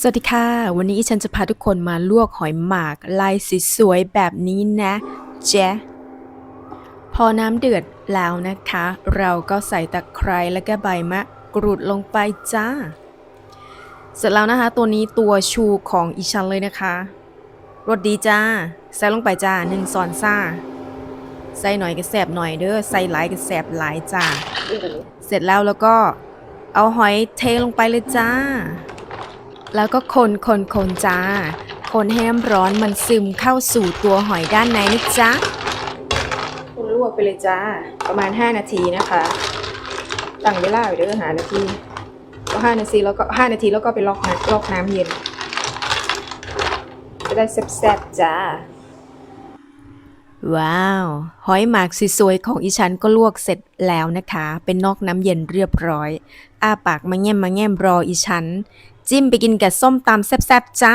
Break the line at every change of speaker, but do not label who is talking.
สวัสดีค่ะ วันนี้ฉันจะพาทุกคนมาลวกหอยหมากลายส,สวยแบบนี้นะเจ๊พอน้ำเดือดแล้วนะคะ เราก็ใส่ตะไคร้และก็ใบมะกรูดลงไปจ้า เสร็จแล้วนะคะ ตัวนี้ตัวชูของอีชันเลยนะคะรสดีจ้า ใส่ลงไปจ้าหนึ่งซอนซ่า ใส่หน่อยก็แสบหน่อยเด้อใส่หลายก็แสบหลายจ้า เสร็จแล้วแล้วก็เอาหอยเทลงไปเลยจ้า แล้วก็คนคนคนจ้า คนให้น้ำร้อนมันซึมเข้าสู่ตัวหอยด้านในนะจ๊ะคุณลวกไปเลยจ้า ประมาณ 5 นาทีนะคะ ตั้งเวลาไว้เด้อหานาทีก็5นาทีแล้วก็5นาทีแล้วก็ไปลอกน้ำลอกน้ำเย็น จะได้แซ่บๆจ้า ว้าว หอยหมากสวยๆของอีฉันก็ลวกเสร็จแล้วนะคะ เป็นนอกน้ำเย็นเรียบร้อย อ้าปากมาแง้มมาแง้มรออีฉัน จิ้มไปกินกับส้มตำแซ่บๆจ้า